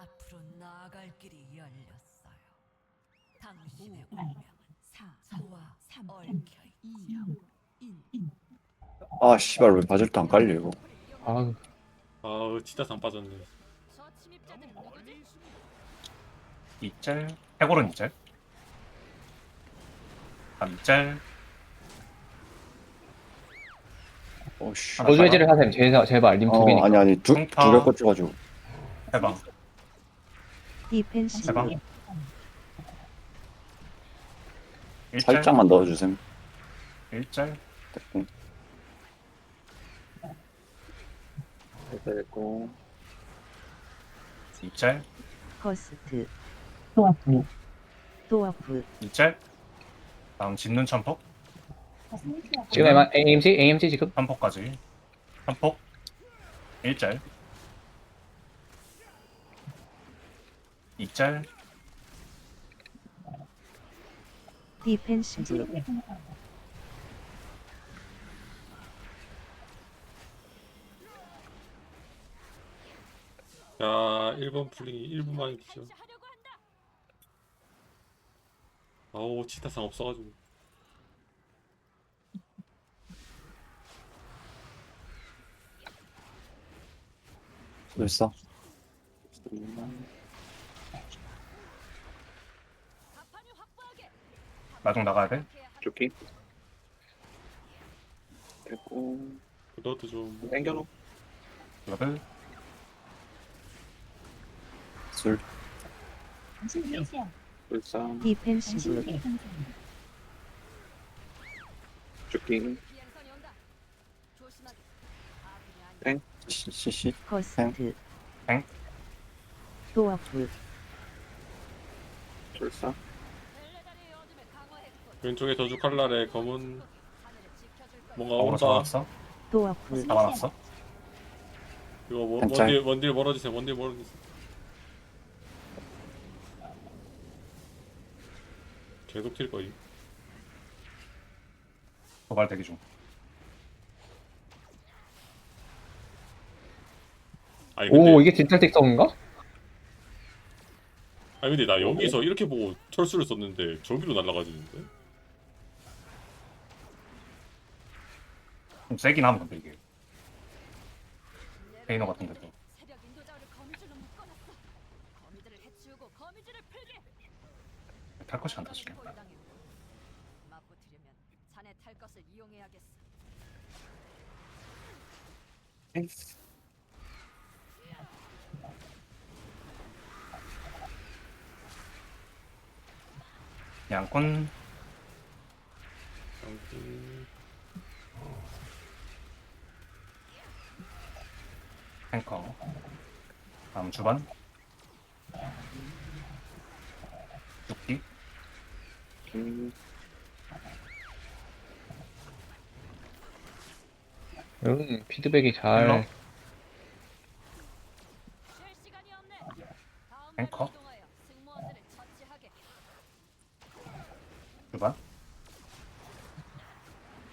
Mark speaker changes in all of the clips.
Speaker 1: 앞으로 나아갈 길이 열렸어요. 당신의 운명은
Speaker 2: 4,
Speaker 1: 저와
Speaker 2: 3,
Speaker 1: 얽혀
Speaker 2: 2, 1.
Speaker 3: 아 씨발 왜 바질도 안 깔려 이거
Speaker 4: 아
Speaker 5: 아우 치타상 빠졌네.
Speaker 2: 저 침입자들 누구지?
Speaker 6: 이짤 해골은 이짤 밤짤
Speaker 3: 어씨
Speaker 6: 하나
Speaker 4: 보조 해제를 하세요 제발, 제발 님두
Speaker 3: 어
Speaker 4: 개니까
Speaker 3: 아니 아니 두
Speaker 6: 평타.
Speaker 3: 두개 꽂혀가지고
Speaker 6: 해방 디펜시브
Speaker 3: 살짝만 넣어주셈.
Speaker 6: 일절.
Speaker 3: 됐고.
Speaker 6: 2절.
Speaker 2: 커스트.
Speaker 7: 또아프
Speaker 2: 또아프
Speaker 6: 이절. 다음 짓는 천폭.
Speaker 4: 아, 지금 네. AMC AMC 지금?
Speaker 6: 한폭까지. 한폭. 일절. 2짤
Speaker 2: 디펜시
Speaker 5: 야 1번 풀링이 1분만 해주죠. 아우 치타상 없어가지고.
Speaker 3: 됐어.
Speaker 6: 나중 나가야 돼.
Speaker 3: 좋기 됐고.
Speaker 5: 너도 좀
Speaker 3: 땡겨놓.
Speaker 6: 러블.
Speaker 3: 술. 불상
Speaker 2: 디펜시브
Speaker 3: 죽기 땡. 시시
Speaker 2: 커스트
Speaker 6: 엥?
Speaker 2: 도어프
Speaker 3: 불상
Speaker 5: 왼쪽에 저주 칼날에 검은 뭔가
Speaker 6: 어그로
Speaker 5: 온다.
Speaker 6: 잡아놨어
Speaker 2: 도어프
Speaker 6: 잡아놨어
Speaker 5: 이거 원-. 원딜 원딜 멀어지세요. 원딜 멀어지세요. 계속 킬 거임.
Speaker 6: 도발 대기 중
Speaker 5: 아니 근데
Speaker 4: 오 이게 딘탈 특성인가?
Speaker 5: 아니 근데 나 여기서 이렇게 보고 철수를 썼는데 저기로 날아가지는데.
Speaker 6: 좀 세긴 하면 근데 이게 페이너 같은 데도
Speaker 2: 새벽 인도자를 거미줄로 묶어놨어. 거미들을 해치우고 거미줄을 풀게.
Speaker 6: 탈 것이 안 타지네
Speaker 2: 맞붙으려면 자네 탈 것을 이용해야겠어.
Speaker 6: 양꾼
Speaker 5: 아무튼
Speaker 6: 탱커 다음 주반 죽기
Speaker 4: 음 피드백이 잘
Speaker 6: 일로.
Speaker 2: 쉴 시간이 없네. 다음
Speaker 6: 앵커?
Speaker 2: 배로 이동하여 승무원들을 처치하게.
Speaker 6: 주반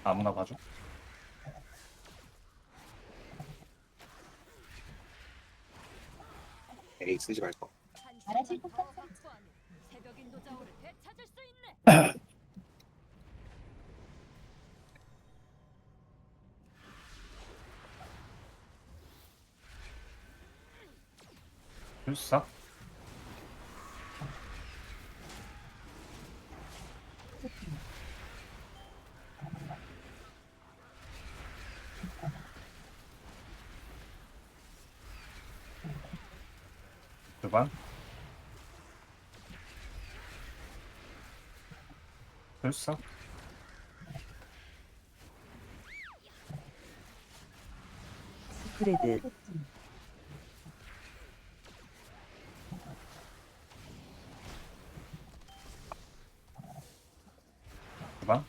Speaker 6: 아무나 봐줘
Speaker 3: 에이 쓰지
Speaker 2: 한 시간 더 확보하면 새벽 인도자호를 되찾을 수 있네
Speaker 6: 주반 불사
Speaker 2: 스프레드.
Speaker 6: 주반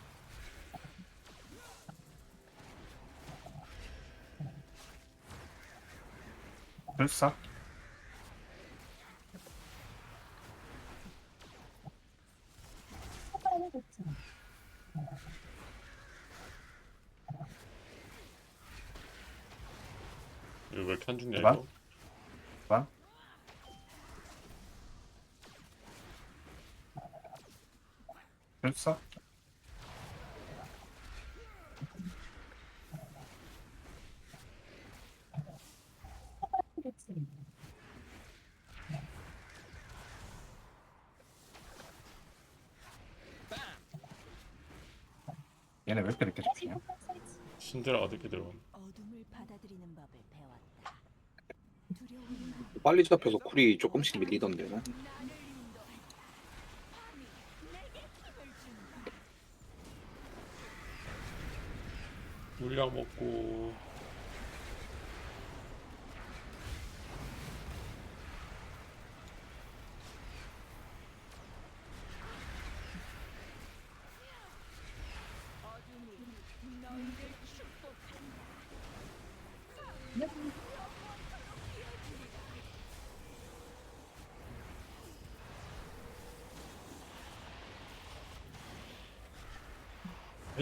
Speaker 6: 불사
Speaker 5: 이거 왜 이렇게 안 죽냐
Speaker 6: 대박.
Speaker 5: 이거?
Speaker 6: 주반 불사 얘네 왜 이렇게 늦게 잡히냐?
Speaker 5: 신드라가 늦게 들어온
Speaker 2: 어둠을 받아들이는 법을 배웠다. 두려움이
Speaker 3: 빨리 잡혀서 쿨이 조금씩 밀리던데.
Speaker 2: 나를 인도해. 밤이 내게 힘을 준다.
Speaker 5: 물약 먹고
Speaker 2: 어둠이 너희를 축복한다.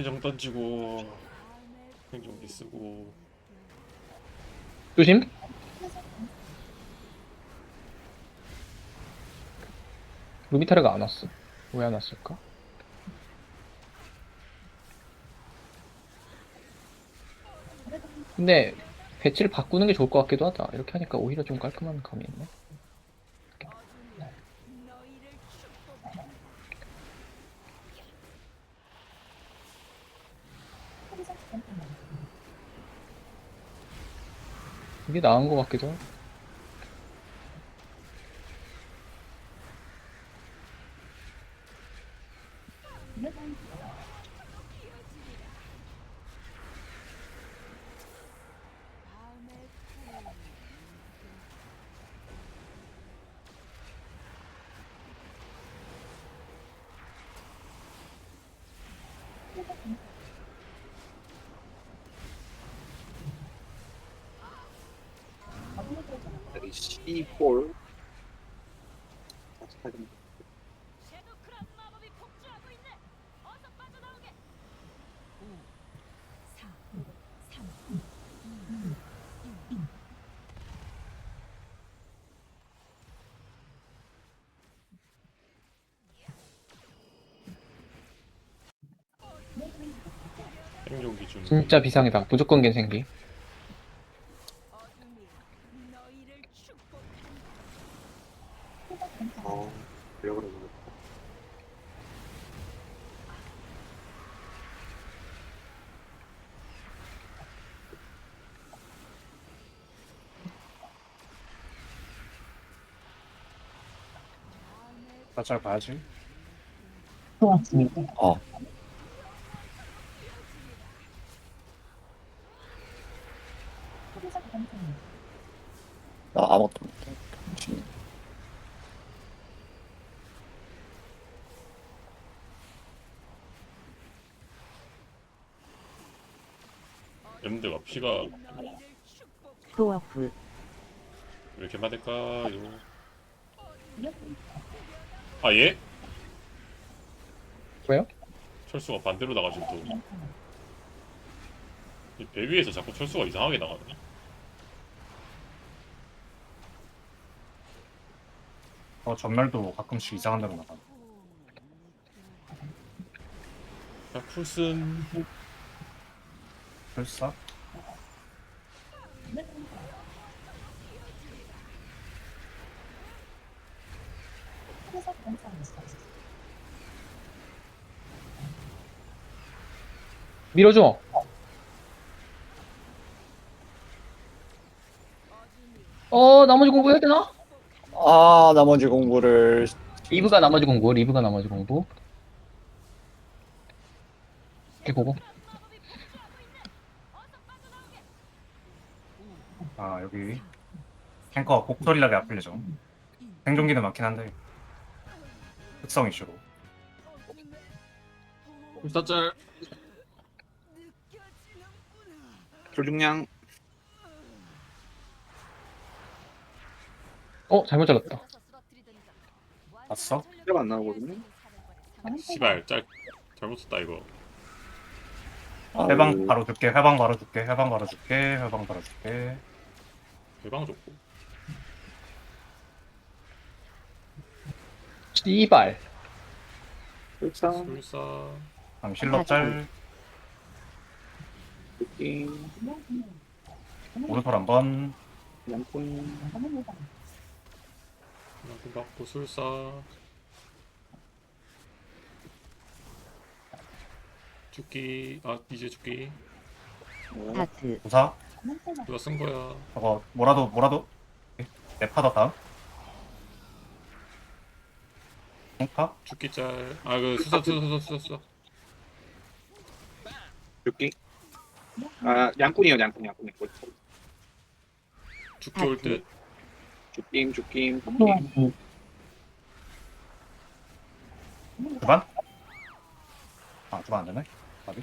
Speaker 5: 해정 던지고 행정기 쓰고
Speaker 4: 조심. 루비타르가 안 왔어. 왜 안 왔을까? 근데 배치를 바꾸는 게 좋을 것 같기도 하다. 이렇게 하니까 오히려 좀 깔끔한 감이 있네.
Speaker 2: 너희를 축복한다.
Speaker 4: 이게 나은 것 같기도 하고.
Speaker 3: C4.
Speaker 2: 섀도크란 마법이 폭주하고 있네. 어서 빠져나오게. 4, 3, 2, 1.
Speaker 5: 행정기 준
Speaker 4: 진짜 비상이다. 무조건 갠생기.
Speaker 2: 어둠이 너희를 축복한다.
Speaker 3: 어, 그래요, 그래요.
Speaker 6: 나잘 봐야지
Speaker 7: 어. 나 아무것도 못해.
Speaker 5: 엠드가 피가. 왜 이렇게 많을까요? 아 예?
Speaker 4: 왜요?
Speaker 5: 철수가 반대로 나가지고 또배 위에서 자꾸 철수가 이상하게 나가네.
Speaker 6: 어 전멸도 가끔씩 이상한 데로 나가
Speaker 5: 자 풀슨.
Speaker 6: 불사
Speaker 4: 밀어줘. 어, 나머지 공부 해야 되나?
Speaker 7: 아, 나머지 공부를.
Speaker 4: 리브가 나머지 공부, 리브가 나머지 공부. 이렇게 보고.
Speaker 6: 아 여기 탱커가 곡소리나게 앞을 내죠 생존기는 많긴 한데 특성 이슈로
Speaker 5: 불사짤
Speaker 3: 불중량
Speaker 4: 어, 잘못 잘랐다.
Speaker 6: 봤어?
Speaker 3: 필요가 안 나오거든요.
Speaker 5: 시발 짤 잘못 썼다 이거
Speaker 7: 아,
Speaker 6: 해방 바로 줄게 해방 바로 줄게 해방 바로 줄게 해방 바로 줄게
Speaker 5: 대방 좋고
Speaker 4: 씨발.
Speaker 3: 불사
Speaker 5: 술사
Speaker 6: 힐러 짤
Speaker 3: 느낌
Speaker 6: 오른손 한번.
Speaker 3: 양꾼
Speaker 5: 양꾼 받고 술사. 죽기. 아 이제 죽기.
Speaker 3: 네.
Speaker 8: 하트.
Speaker 6: 부사.
Speaker 5: 누가 쓴 거야?
Speaker 6: 저거 뭐라도 뭐라도. 내 파다 다음. 공파
Speaker 5: 죽기 짤아그 수사 수사 수사 수사 수사.
Speaker 3: 죽기 아 양꾼이요 양꾼 양꾼. 양꾼
Speaker 5: 죽기 올 듯.
Speaker 3: 죽김 죽김 죽김.
Speaker 6: 두반 아 두반 안 되네? 아비?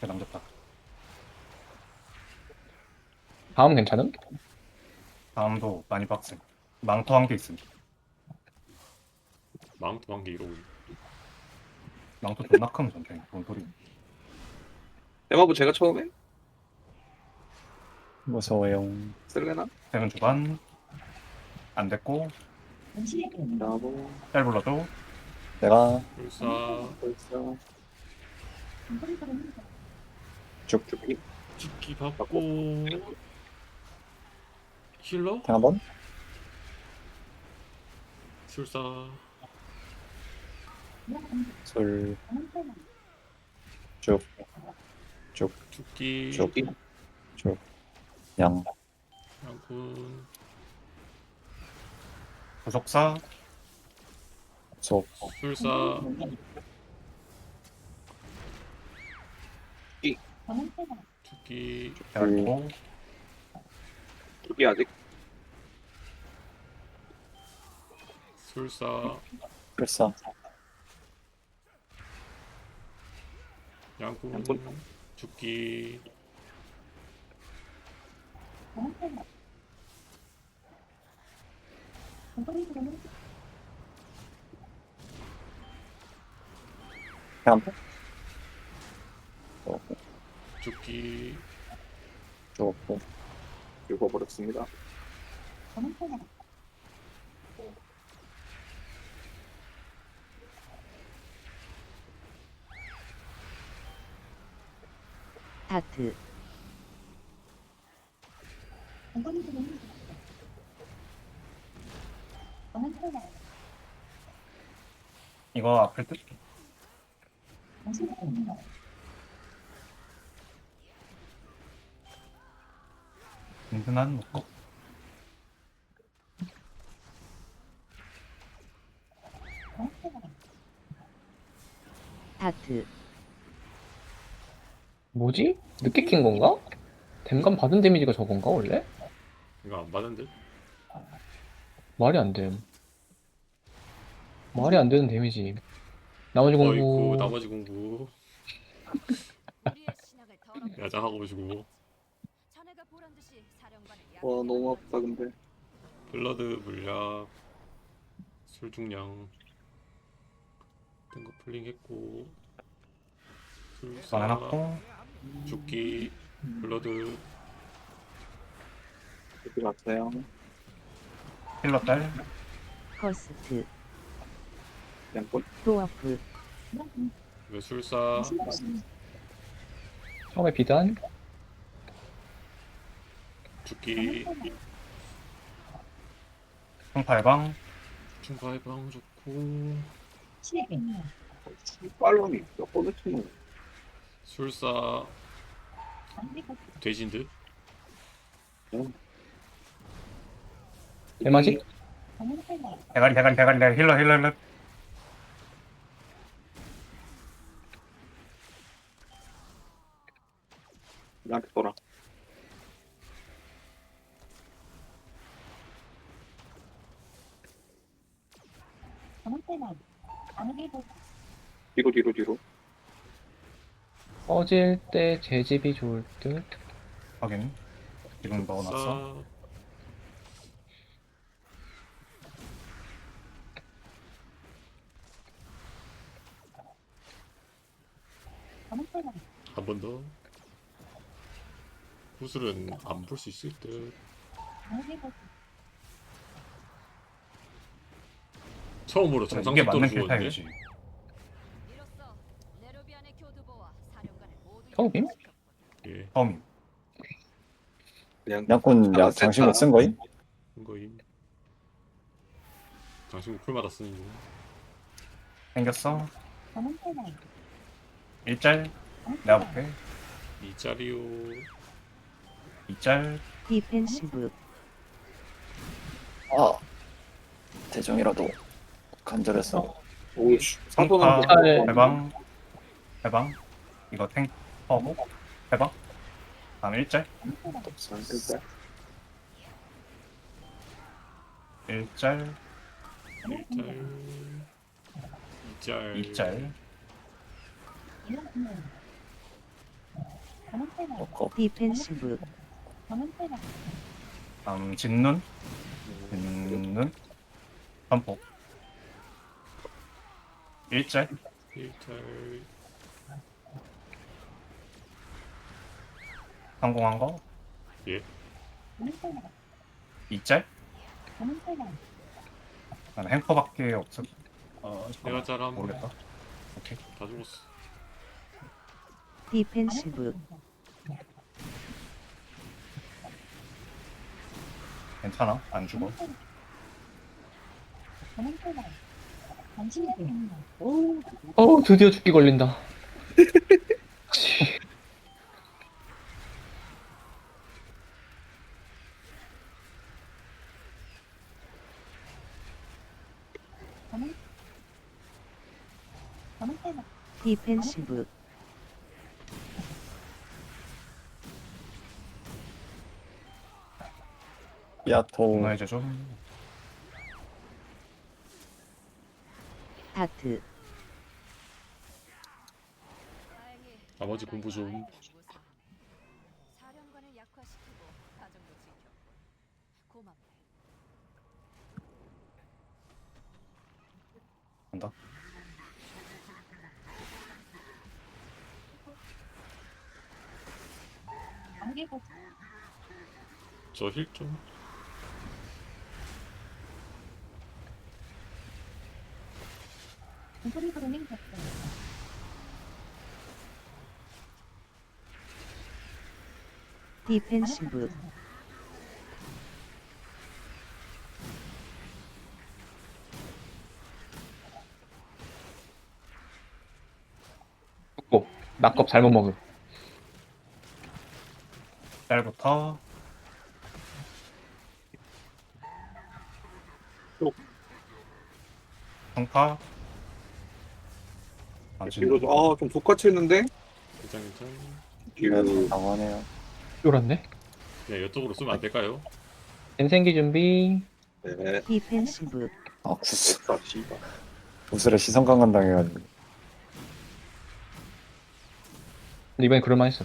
Speaker 6: 그 남겼다.
Speaker 4: 다음 괜찮음?
Speaker 6: 다음도 많이 빡세 망토 한 개 있음.
Speaker 5: 망토 한개 이러고.
Speaker 6: 망토 존나 크면 전쟁 뭔 소리
Speaker 3: 대마부 제가 처음에?
Speaker 7: 무서워요.
Speaker 3: 쓸래나?
Speaker 6: 세면 두반 안 됐고.
Speaker 3: 나무
Speaker 6: 짤 불러줘
Speaker 7: 내가
Speaker 3: 불사
Speaker 7: 쭉
Speaker 3: 죽기
Speaker 5: 죽기 받고. 힐러?
Speaker 7: 탱 한번.
Speaker 5: 술사.
Speaker 7: 술. 쭉.
Speaker 5: 죽기
Speaker 7: 쭉.
Speaker 3: 죽기
Speaker 7: 쭉. 양.
Speaker 5: 양꾼
Speaker 6: 구속사
Speaker 7: 속.
Speaker 5: 술사 죽기
Speaker 6: 해가지고
Speaker 3: 죽기 아직
Speaker 5: 술사
Speaker 7: 불사.
Speaker 5: 양꾼
Speaker 3: 양꾼.
Speaker 5: 죽기
Speaker 7: 탱 한번. 어,
Speaker 5: 죽기
Speaker 7: 죽었고.
Speaker 3: 죽어버렸습니다
Speaker 8: 하 트.
Speaker 6: 이거 아플 듯 든든한 묶어
Speaker 8: 하트
Speaker 4: 뭐지? 늦게 킨 건가? 댐감 받은 데미지가 저건가 원래?
Speaker 5: 이거 안 받은 듯
Speaker 4: 말이 안 됨. 말이 안 되는 데미지. 나머지
Speaker 5: 어이구
Speaker 4: 공부
Speaker 5: 나머지
Speaker 2: 더럽히지
Speaker 5: 야장하고 오시고
Speaker 3: 와 너무 아프다 근데
Speaker 5: 블러드 물약 술중량 등거 풀링 했고 술사
Speaker 6: 해놨고
Speaker 5: 죽기 블러드.
Speaker 3: 죽기 같아요.
Speaker 6: 힐러 짤
Speaker 8: 커스트
Speaker 3: 양꾼
Speaker 8: 도어프
Speaker 5: 외술사.
Speaker 4: 처음에 비단?
Speaker 5: 죽기
Speaker 6: 해방?
Speaker 5: 충파 해방 좋고.
Speaker 3: 빨론이 몇 번을 치는
Speaker 5: 술사 돼진 듯
Speaker 4: 대마지?
Speaker 6: 대가리 대가리 대가리 대가리. 힐러 힐러 힐러.
Speaker 3: 나한테 떠라 뒤로 뒤로 뒤로
Speaker 4: 꺼질 때 재집이 좋을 듯.
Speaker 6: 확인 지금 넣어놨어
Speaker 5: 사한번 더. 구슬은 안 볼 수 있을 듯. 처음으로
Speaker 6: 그래,
Speaker 5: 정상
Speaker 6: 이게
Speaker 5: 속도로
Speaker 6: 맞는
Speaker 5: 죽었네.
Speaker 6: 필타임이지
Speaker 4: 처음임?
Speaker 5: 예,
Speaker 6: 처음임.
Speaker 3: 그냥
Speaker 7: 양꾼 야,
Speaker 3: 아,
Speaker 7: 장신구. 쓴 거임?
Speaker 5: 이거임. 당신 쿨마다 쓰는 거.
Speaker 6: 생겼어. 일짤. 내가 볼게.
Speaker 5: 이 자리요.
Speaker 6: 이짤.
Speaker 8: 디펜시브
Speaker 7: 아 대종이라도 간절했어
Speaker 6: 성파.
Speaker 4: 짤.
Speaker 6: 해방. 해방. 이거 탱. 퍼고. 해방. 다음 일짤.
Speaker 3: 일단
Speaker 6: 일짤.
Speaker 5: 일짤. 이짤.
Speaker 6: 이짤.
Speaker 7: 넣고
Speaker 8: 디펜시브
Speaker 6: 다음 진눈. 진눈. 선폭. 일짤.
Speaker 5: 일짤.
Speaker 6: 성공한 거.
Speaker 5: 예.
Speaker 6: 이짤. 난 행커밖에 없어. 어,
Speaker 5: 내가 짜람.
Speaker 6: 모르겠다. 오케이.
Speaker 5: 다 죽었어.
Speaker 8: 디펜시브
Speaker 6: 괜찮아. 안 죽어.
Speaker 4: 어 드디어 죽기 걸린다.
Speaker 8: 디펜시브
Speaker 6: 좀.
Speaker 8: 다트
Speaker 2: 다행히
Speaker 5: 나머지 공부 좀.
Speaker 2: 약화시키고 가정도 고맙네.
Speaker 6: 간다.
Speaker 5: 저힐 좀.
Speaker 8: 디펜시브
Speaker 4: 죽고 낙겁 잘못 먹음.
Speaker 6: 짤부터. 아,
Speaker 3: 뒤로 아좀 독같이 했는데
Speaker 5: 일장 일장.
Speaker 3: 뒤로
Speaker 7: 당황하네요
Speaker 4: 쫄았네.
Speaker 5: 그냥 이쪽으로 쓰면 안 될까요?
Speaker 4: 인생기 준비.
Speaker 3: 네
Speaker 8: 디펜시브
Speaker 7: 아 구슬
Speaker 3: 아, 씨발
Speaker 7: 구슬에 시선 강간 당해가지고
Speaker 4: 근데 이번엔 그럴만 했어.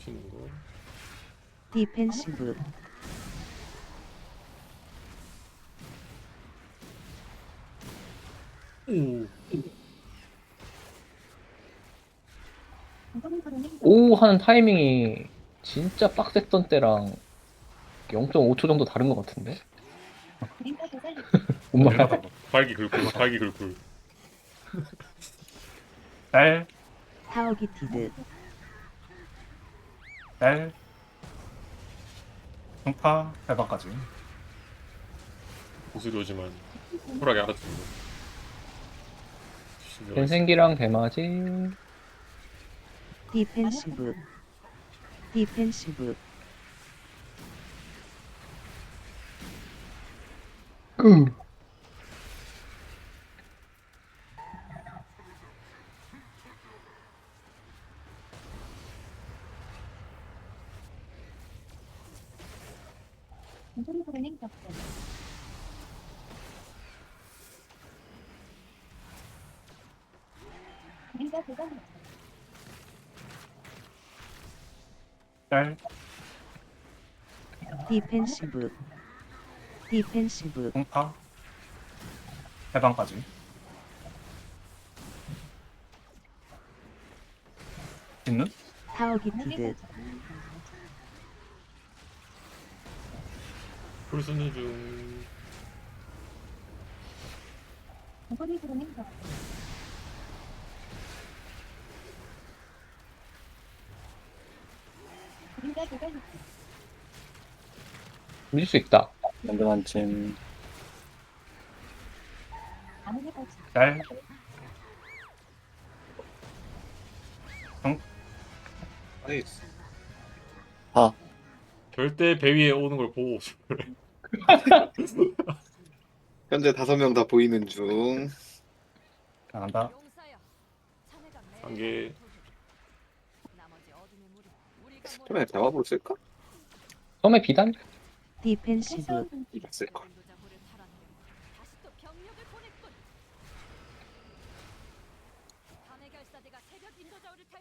Speaker 5: 치는 거.
Speaker 8: 디펜시브
Speaker 5: 오.
Speaker 4: 오 하는 타이밍이 진짜 빡셌던 때랑 0.5초 정도 다른 것 같은데? 뭔 말이야?
Speaker 6: 일바닥으로.
Speaker 5: 발기 글쿨. 발기 글쿨.
Speaker 6: 짤.
Speaker 8: 타오기 티드
Speaker 6: 짤. 성파. 해방까지.
Speaker 5: 구슬이 오지만 쿨하게 알아듣는 거.
Speaker 4: 인생기랑 대마지.
Speaker 8: 디펜시브 디펜시브
Speaker 4: 음.
Speaker 6: 짤.
Speaker 8: 디펜시브. 디펜시브.
Speaker 6: 공파. 해방까지. 짓는?
Speaker 8: 타워기티드
Speaker 5: 풀 쓰는 중.
Speaker 4: 밀릴 수 있다.
Speaker 7: 찜.
Speaker 6: 짤
Speaker 3: 나이스.
Speaker 5: 절대 배 위에 오는 걸 보고
Speaker 3: 현재 다섯 명 다 보이는 중.
Speaker 6: 나간다
Speaker 2: 용사여. 자네가 매일
Speaker 5: 한 개.
Speaker 2: 도주. 나머지 어둠의 무리 우리가
Speaker 3: 처음에 대화부를 쓸까?
Speaker 4: 처음에 비단?
Speaker 8: 디펜시브
Speaker 3: 이거 쓸걸.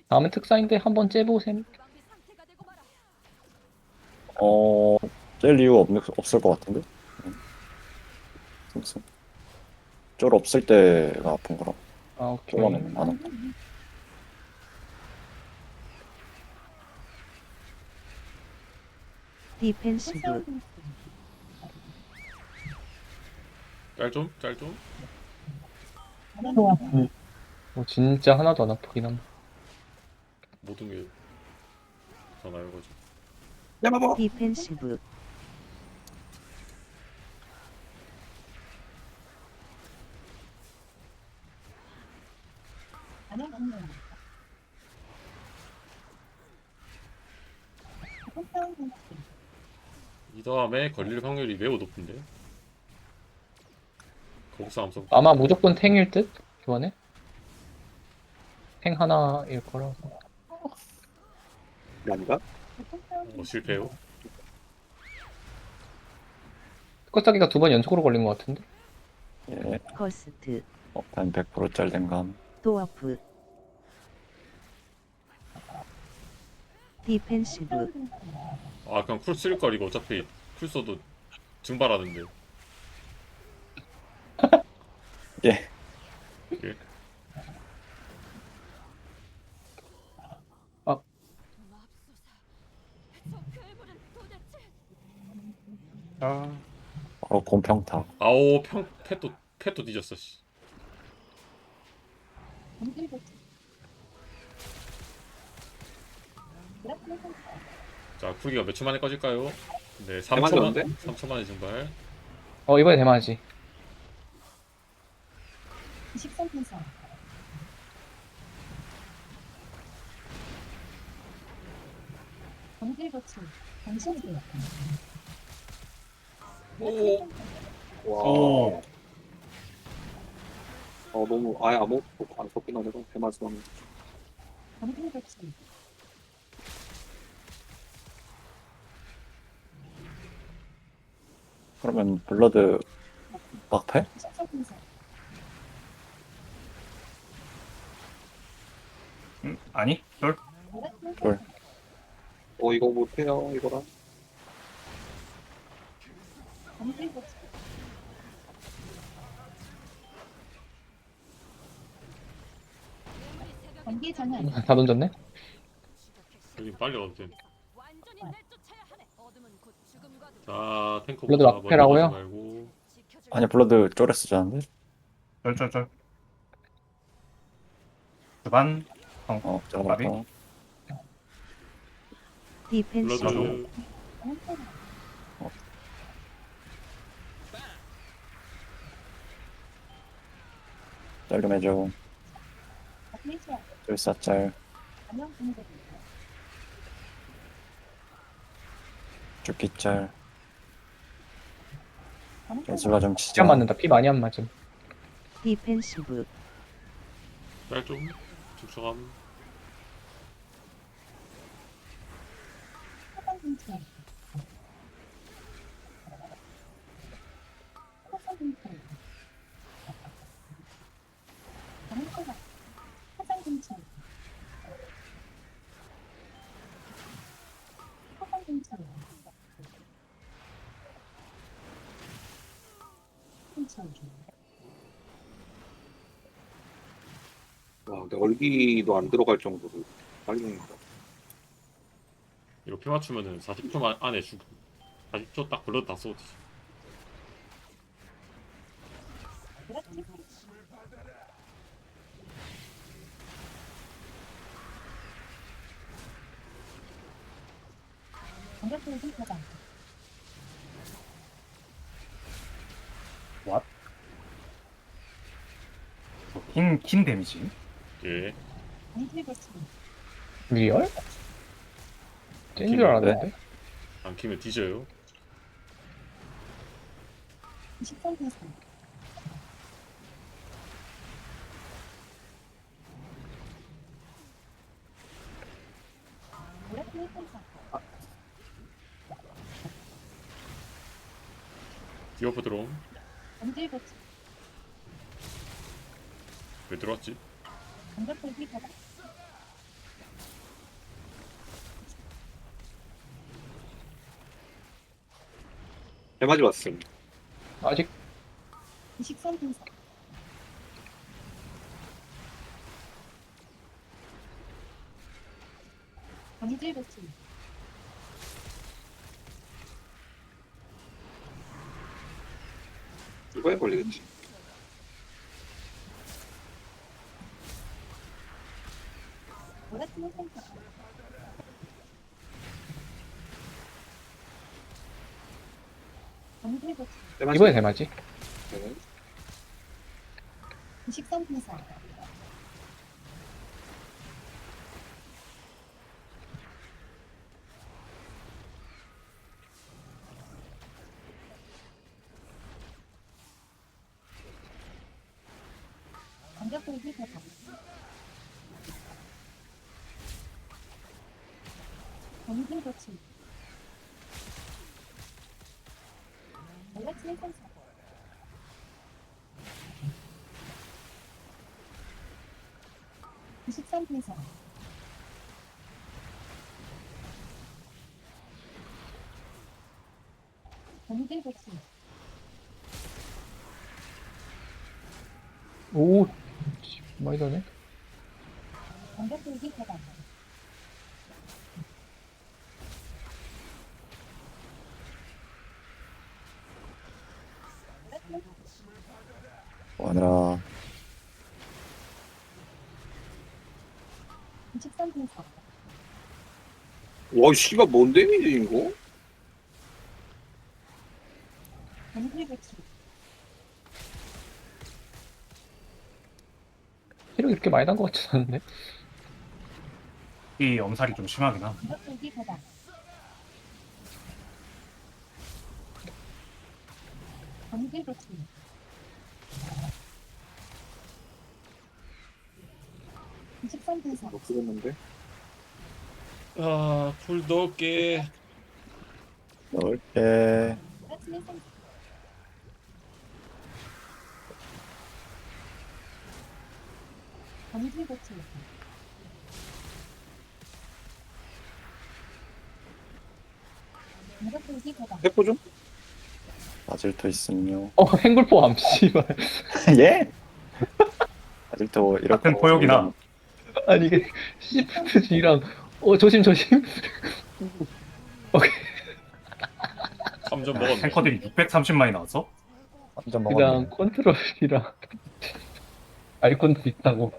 Speaker 4: 다음엔 특사인데 한번 째보셈.
Speaker 7: 어, 짤 이유 없, 없을 것 같은데? 응. 무슨. 쫄 없을 때가 아픈 거라.
Speaker 4: 아, 오케이.
Speaker 7: 쫄하면 안 아파.
Speaker 8: 디펜시브
Speaker 5: 짤 좀, 짤 좀.
Speaker 4: 어, 진짜 하나도 안 아프긴 함.
Speaker 5: 모든 게 다 나여가지고.
Speaker 3: 야마보.
Speaker 8: 디펜시브
Speaker 5: 이 다음에 걸릴 확률이 매우 높은데. 거기서 암석.
Speaker 4: 아마 무조건 탱일 듯? 이번에? 탱 하나일 거라서.
Speaker 3: 난가?
Speaker 5: 어, 실패요.
Speaker 4: 끄떡이가 두 번 연속으로 걸린 것 같은데?
Speaker 7: 예.
Speaker 8: 커스트
Speaker 7: 업타임 100%짤 된 감.
Speaker 8: 도어프 디펜시브
Speaker 5: 아, 그냥 쿨 쓸 걸, 이거 어차피 쿨 써도 증발하는데.
Speaker 7: 예.
Speaker 5: 예.
Speaker 2: 맙소사. 저 괴물은 도대체
Speaker 6: 짤
Speaker 7: 바로 곰평타.
Speaker 5: 아오, 평, 패도, 패도 뒤졌어, 씨. 자, 쿨기가 몇 초 만에 꺼질까요? 네, 3초 만,
Speaker 3: 대만졌는데?
Speaker 5: 3초 만에 증발.
Speaker 4: 어, 이번에 대마지.
Speaker 5: 오,
Speaker 3: 와.
Speaker 6: 오.
Speaker 3: 어, 너무 아예 아무것도 안 섞긴 하네요. 대마지만.
Speaker 7: 그러면 블러드 막패?
Speaker 6: 음, 아니 쫄
Speaker 3: 어, 이거 못해요, 이거랑.
Speaker 4: 다 던졌네?
Speaker 5: 여기 빨리 가도 돼.
Speaker 2: 완전히 내쫓아야 하네. 어둠은 곧 죽음과 도
Speaker 5: 자, 탱커
Speaker 4: 블러드 막패라고요?
Speaker 5: 가지 말고.
Speaker 2: 지켜줄
Speaker 7: 아니, 블러드 쫄에 쓰자는데?
Speaker 6: 쫄쫄쫄 주반
Speaker 7: 어,
Speaker 6: 마비?
Speaker 7: 잠깐만.
Speaker 8: 디펜시브
Speaker 5: 블러드.
Speaker 7: 짤좀 해줘. 쫄사 짤. 죽기 짤. 개수가
Speaker 4: 좀피
Speaker 7: 치자.
Speaker 4: 안 맞는다. 피 많이 안 맞음.
Speaker 8: 디펜시브
Speaker 5: 짤 좀. 집중함.
Speaker 3: 얼기도 안 들어갈 정도로 빨리
Speaker 5: 피 맞추면은 40초 안에 죽 40초 딱 불러 다 쏘지
Speaker 6: 흰, 흰 데미지.
Speaker 5: 예
Speaker 4: 리얼? 찐줄 알았는데?
Speaker 5: 안 키면 뒤져요 디어프
Speaker 3: 해맞이 왔음.
Speaker 4: 아직
Speaker 3: 이거에 걸리겠지.
Speaker 4: 이번에 대마지? 오, 씨, 많이 다네.
Speaker 7: 와나
Speaker 3: 와, 씨발, 뭔 데미지, 이거?
Speaker 4: 체력 이렇게 많이 난 것 같지 않은데?
Speaker 6: 이 엄살이 좀 심하긴 함.
Speaker 3: 못 쓰겠는데?
Speaker 5: 아풀 넣을게
Speaker 7: 넣을게
Speaker 3: 해포 좀?
Speaker 7: 아질토 있음요
Speaker 4: 어, 행굴포함, 씨발.
Speaker 7: 예? 아질토 이렇게
Speaker 6: 같은 포역이나.
Speaker 4: 아니, 이게, 시프트 G랑, 어, 조심, 조심. 오케이.
Speaker 5: 3점 먹었네
Speaker 6: 탱커들이 630만이 나왔어?
Speaker 7: 완전
Speaker 4: 그냥 컨트롤이랑, 아이콘도 있다고.